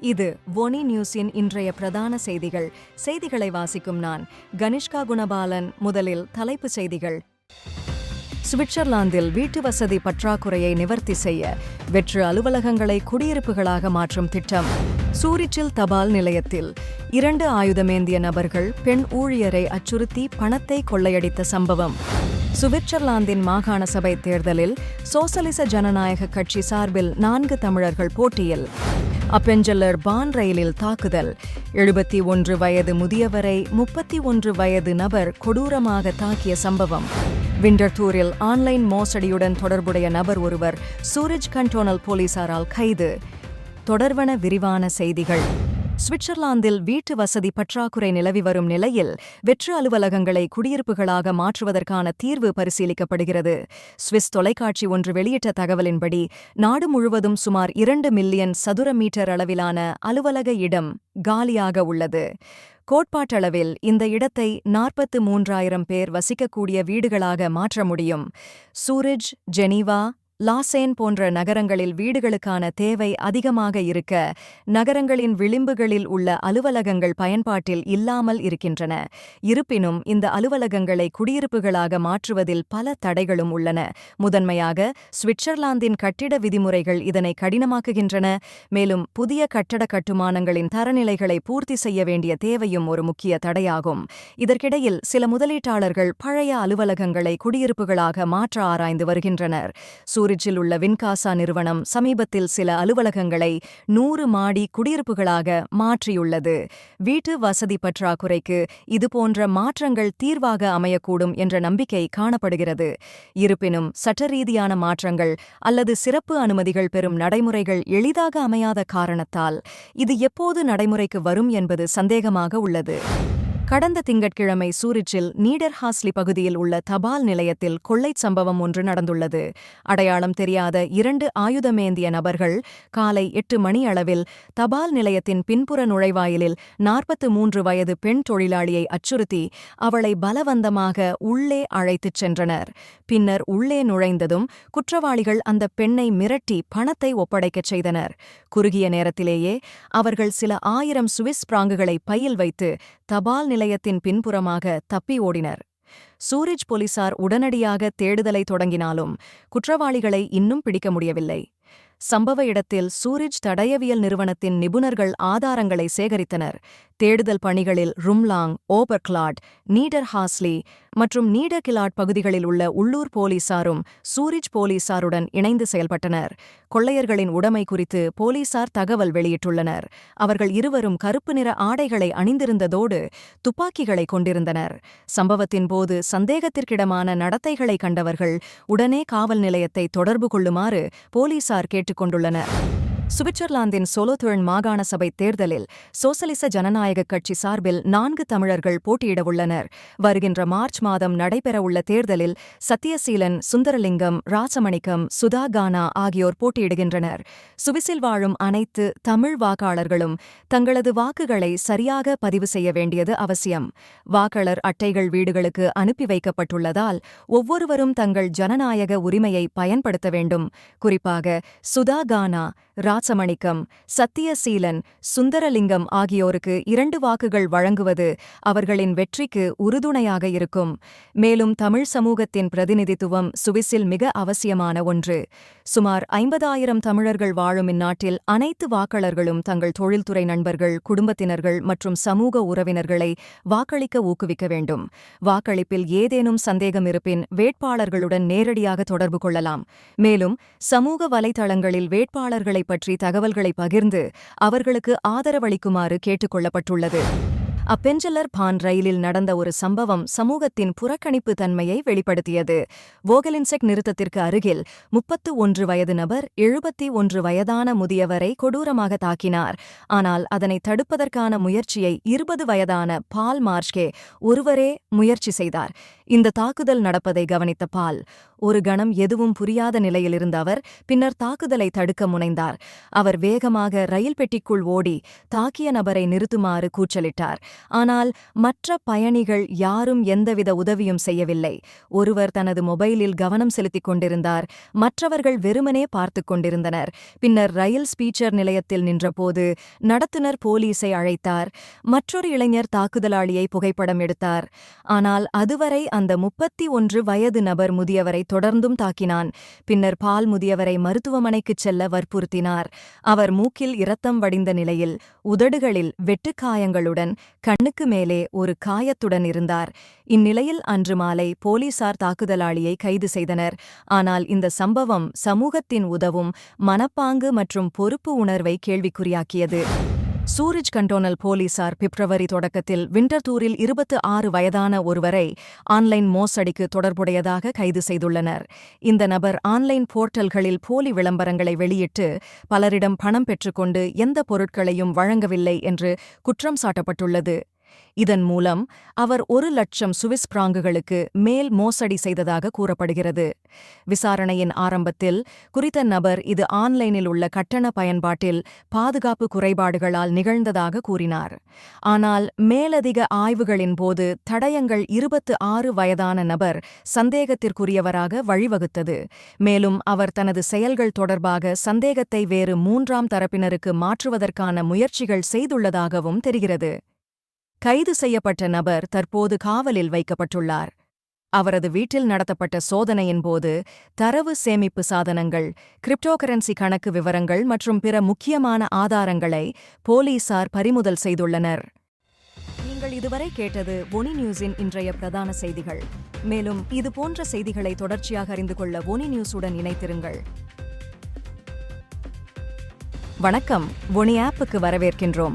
இது ஒனி நியூஸின் இன்றைய பிரதான செய்திகள். செய்திகளை வாசிக்கும் நான் கனிஷ்கா குணபாலன். முதலில் தலைப்புச் செய்திகள். சுவிட்சர்லாந்தில் வீட்டு வசதி பற்றாக்குறையை நிவர்த்தி செய்ய வெற்று அலுவலகங்களை குடியிருப்புகளாக மாற்றும் திட்டம். சூரிச்சில் தபால் நிலையத்தில் இரண்டு ஆயுதமேந்திய நபர்கள் பெண் ஊழியரை அச்சுறுத்தி பணத்தை கொள்ளையடித்த சம்பவம். சுவிட்சர்லாந்தின் மாகாண சபை தேர்தலில் சோசலிச ஜனநாயக கட்சி சார்பில் நான்கு தமிழர்கள் போட்டியில். அப்பெஞ்சலர் பான் ரயிலில் தாக்குதல். எழுபத்தி ஒன்று வயது முதியவரை முப்பத்தி ஒன்று வயது நபர் கொடூரமாக தாக்கிய சம்பவம். விண்டர்தூரில் ஆன்லைன் மோசடியுடன் தொடர்புடைய நபர் ஒருவர் சூரஜ் கண்டோனல் போலீசாரால் கைது. தொடர்வன விரிவான செய்திகள். சுவிட்சர்லாந்தில் வீட்டு வசதி பற்றாக்குறை நிலவி வரும் நிலையில் வெற்று அலுவலகங்களை குடியிருப்புகளாக மாற்றுவதற்கான தீர்வு பரிசீலிக்கப்படுகிறது. சுவிஸ் தொலைக்காட்சி ஒன்று வெளியிட்ட தகவலின்படி நாடு முழுவதும் சுமார் இரண்டு மில்லியன் சதுர மீட்டர் அளவிலான அலுவலக இடம் காலியாக உள்ளது. கோட்பாட்டளவில் இந்த இடத்தை நாற்பத்து மூன்றாயிரம் பேர் வசிக்கக்கூடிய வீடுகளாக மாற்ற முடியும். சூரிஜ் ஜெனீவா லாசேன் போன்ற நகரங்களில் வீடுகளுக்கான தேவை அதிகமாக இருக்க நகரங்களின் விளிம்புகளில் உள்ள அலுவலகங்கள் பயன்பாட்டில் இல்லாமல் இருக்கின்றன. இருப்பினும் இந்த அலுவலகங்களை குடியிருப்புகளாக மாற்றுவதில் பல தடைகளும் உள்ளன. முதன்மையாக சுவிட்சர்லாந்தின் கட்டிட விதிமுறைகள் இதனை கடினமாக்குகின்றன. மேலும் புதிய கட்டட கட்டுமானங்களின் தரநிலைகளை பூர்த்தி செய்ய வேண்டிய தேவையும் ஒரு முக்கிய தடையாகும். இதற்கிடையில் சில முதலீட்டாளர்கள் பழைய அலுவலகங்களை குடியிருப்புகளாக மாற்ற ஆராய்ந்து வருகின்றனர். சூரிச்சில் உள்ள வின்காசா நிறுவனம் சமீபத்தில் சில அலுவலகங்களை நூறு மாடி குடியிருப்புகளாக மாற்றியுள்ளது. வீட்டு வசதி பற்றாக்குறைக்கு இதுபோன்ற மாற்றங்கள் தீர்வாக அமையக்கூடும் என்ற நம்பிக்கை காணப்படுகிறது. இருப்பினும் சட்டரீதியான மாற்றங்கள் அல்லது சிறப்பு அனுமதிகள் பெறும் நடைமுறைகள் எளிதாக அமையாத காரணத்தால் இது எப்போது நடைமுறைக்கு வரும் என்பது சந்தேகமாக உள்ளது. கடந்த திங்கட்கிழமை சூரிச்சில் நீடர்ஹாஸ்லி பகுதியில் உள்ள தபால் நிலையத்தில் கொள்ளைச் சம்பவம் ஒன்று நடந்துள்ளது. அடையாளம் தெரியாத இரண்டு ஆயுதமேந்திய நபர்கள் காலை எட்டு மணி அளவில் தபால் நிலையத்தின் பின்புற நுழைவாயிலில் நாற்பத்து மூன்று வயது பெண் தொழிலாளியை அச்சுறுத்தி அவளை பலவந்தமாக உள்ளே அழைத்துச் சென்றனர். பின்னர் உள்ளே நுழைந்ததும் குற்றவாளிகள் அந்த பெண்ணை மிரட்டி பணத்தை ஒப்படைக்கச் செய்தனர். குறுகிய நேரத்திலேயே அவர்கள் சில ஆயிரம் சுவிஸ் பிராங்குகளை பையில் வைத்து தபால் நிலையத்தின் பின்புறமாக தப்பி ஓடினர். சூரிஜ் போலீசார் உடனடியாக தேடுதலை தொடங்கினாலும் குற்றவாளிகளை இன்னும் பிடிக்க முடியவில்லை. சம்பவ இடத்தில் சூரிஜ் தடயவியல் நிறுவனத்தின் நிபுணர்கள் ஆதாரங்களை சேகரித்தனர். தேடுதல் பணிகளில் ரும்லாங் ஓபர்க்லாட் நீடர் ஹாஸ்லி மற்றும் நீடர்கிலாட் பகுதிகளில் உள்ள உள்ளூர் போலீசாரும் சூரிஜ் போலீசாருடன் இணைந்து செயல்பட்டனர். கொள்ளையர்களின் உடைமை குறித்து போலீசார் தகவல் வெளியிட்டுள்ளனர். அவர்கள் இருவரும் கருப்பு நிற ஆடைகளை அணிந்திருந்ததோடு துப்பாக்கிகளை கொண்டிருந்தனர். சம்பவத்தின் போது சந்தேகத்திற்கிடமான நடத்தைகளை கண்டவர்கள் உடனே காவல் நிலையத்தை தொடர்பு கொள்ளுமாறு போலீசார் கேட்டுக்கொண்டுள்ளனர் சுவிட்சர்லாந்தின் சோலோதொழன் மாகாண சபை தேர்தலில் சோசலிச ஜனநாயக கட்சி சார்பில் நான்கு தமிழர்கள் போட்டியிடவுள்ளனர் வருகின்ற மார்ச் மாதம் நடைபெறவுள்ள தேர்தலில் சத்தியசீலன் சுந்தரலிங்கம் ராசமணிக்கம் சுதா கானா ஆகியோர் போட்டியிடுகின்றனர். சுவிசில் வாழும் அனைத்து தமிழ் வாக்காளர்களும் தங்களது வாக்குகளை சரியாக பதிவு செய்ய வேண்டியது அவசியம். வாக்காளர் அட்டைகள் வீடுகளுக்கு அனுப்பி வைக்கப்பட்டுள்ளதால் ஒவ்வொருவரும் தங்கள் ஜனநாயக உரிமையை பயன்படுத்த வேண்டும். குறிப்பாக சுதா கானா ராசமணிக்கம் சத்தியசீலன் சுந்தரலிங்கம் ஆகியோருக்கு இரண்டு வாக்குகள் வழங்குவது அவர்களின் வெற்றிக்கு உறுதுணையாக இருக்கும். மேலும் தமிழ் சமூகத்தின் பிரதிநிதித்துவம் சுவிஸில் மிக அவசியமான ஒன்று. சுமார் ஐம்பதாயிரம் தமிழர்கள் வாழும் இந்நாட்டில் அனைத்து வாக்காளர்களும் தங்கள் தொழில்துறை நண்பர்கள் குடும்பத்தினர்கள் மற்றும் சமூக உறவினர்களை வாக்களிக்க ஊக்குவிக்க வேண்டும். வாக்களிப்பில் ஏதேனும் சந்தேகம் இருப்பின் வேட்பாளர்களுடன் நேரடியாக தொடர்பு கொள்ளலாம். மேலும் சமூக வலைதளங்களில் வேட்பாளர்களை பற்றி தகவல்களை பகிர்ந்து அவர்களுக்கு ஆதரவளிக்குமாறு கேட்டுக் கொள்ளப்பட்டுள்ளது. அப்பெஞ்சலர் பான் ரயிலில் நடந்த ஒரு சம்பவம் சமூகத்தின் புறக்கணிப்பு தன்மையை வெளிப்படுத்தியது. வோகலின்செக் நிறுத்தத்திற்கு அருகில் முப்பத்து ஒன்று வயது நபர் எழுபத்தி ஒன்று வயதான முதியவரை கொடூரமாக தாக்கினார். ஆனால் அதனை தடுப்பதற்கான முயற்சியை இருபது வயதான பால் மார்ஷ்கே ஒருவரே முயற்சி செய்தார். இந்த தாக்குதல் நடப்பதை கவனித்த பால் ஒரு கணம் எதுவும் புரியாத நிலையில் இருந்த அவர் பின்னர் தாக்குதலை தடுக்க முனைந்தார். அவர் வேகமாக ரயில் பெட்டிக்குள் ஓடி தாக்கிய நபரை நிறுத்துமாறு கூச்சலிட்டார். ஆனால் மற்ற பயணிகள் யாரும் எந்தவித உதவியும் செய்யவில்லை. ஒருவர் தனது மொபைலில் கவனம் செலுத்திக் கொண்டிருந்தார். மற்றவர்கள் வெறுமனே பார்த்து கொண்டிருந்தனர். பின்னர் ரயில் ஸ்பீச்சர் நிலையத்தில் நின்றபோது நடத்துனர் போலீஸை அழைத்தார். மற்றொரு இளைஞர் தாக்குதலாளியை புகைப்படம் எடுத்தார். ஆனால் அதுவரை அந்த முப்பத்தி ஒன்று வயது நபர் முதியவரை தொடர்ந்தும் தாக்கினான். பின்னர் பால் முதியவரை மருத்துவமனைக்குச் செல்ல வற்புறுத்தினார். அவர் மூக்கில் இரத்தம் வடிந்த நிலையில் உதடுகளில் வெட்டுக்காயங்களுடன் கண்ணுக்கு மேலே ஒரு காயத்துடன் இருந்தார். இந்நிலையில் அன்று மாலை போலீசார் தாக்குதலாளியை கைது செய்தனர். ஆனால் இந்த சம்பவம் சமூகத்தின் உதவும் மனப்பாங்கு மற்றும் பொறுப்பு உணர்வை கேள்விக்குறியாக்கியது. சூரிஜ் கண்டோனல் போலீசார் பிப்ரவரி தொடக்கத்தில் விண்டர்தூரில் இருபத்து ஆறு வயதான ஒருவரை ஆன்லைன் மோசடிக்கு தொடர்புடையதாக கைது செய்துள்ளனர். இந்த நபர் ஆன்லைன் போர்ட்டல்களில் போலி விளம்பரங்களை வெளியிட்டு பலரிடம் பணம் பெற்றுக்கொண்டு எந்த பொருட்களையும் வழங்கவில்லை என்று குற்றம் சாட்டப்பட்டுள்ளது. இதன் மூலம் அவர் ஒரு லட்சம் சுவிஸ் பிராங்குகளுக்கு மேல் மோசடி செய்ததாக கூறப்படுகிறது. விசாரணையின் ஆரம்பத்தில் குறித்த நபர் இது ஆன்லைனில் உள்ள கட்டண பயன்பாட்டில் பாதுகாப்பு குறைபாடுகளால் நிகழ்ந்ததாக கூறினார். ஆனால் மேலதிக ஆய்வுகளின் போது தடயங்கள் இருபத்து ஆறு வயதான நபர் சந்தேகத்திற்குரியவராக வழிவகுத்தது. மேலும் அவர் தனது செயல்கள் தொடர்பாக சந்தேகத்தை வேறு மூன்றாம் தரப்பினருக்கு மாற்றுவதற்கான முயற்சிகள் செய்துள்ளதாகவும் தெரிகிறது. கைது செய்யப்பட்ட நபர் தற்போது காவலில் வைக்கப்பட்டுள்ளார். அவரது வீட்டில் நடத்தப்பட்ட சோதனையின் போது தரவு சேமிப்பு சாதனங்கள் கிரிப்டோகரன்சி கணக்கு விவரங்கள் மற்றும் பிற முக்கியமான ஆதாரங்களை போலீசார் பறிமுதல் செய்துள்ளனர். நீங்கள் இதுவரை கேட்டது ஒனி நியூஸின் இன்றைய பிரதான செய்திகள். மேலும் இது போன்ற செய்திகளை தொடர்ச்சியாக அறிந்து கொள்ள ஒனி நியூஸுடன் இணைத்திருங்கள் வணக்கம். ஒனி ஆப்புக்கு வரவேற்கின்றோம்.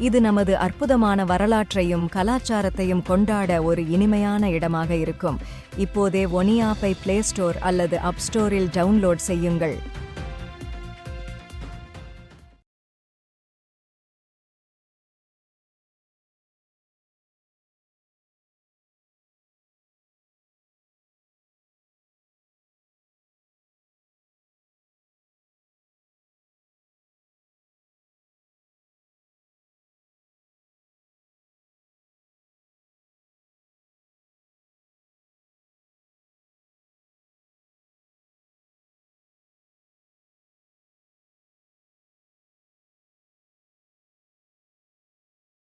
இது நமது அற்புதமான வரலாற்றையும் கலாச்சாரத்தையும் கொண்டாட ஒரு இனிமையான இடமாக இருக்கும். இப்போதே ஒனி ஆப்பை பிளே ஸ்டோர் அல்லது அப் ஸ்டோரில் டவுன்லோட் செய்யுங்கள்.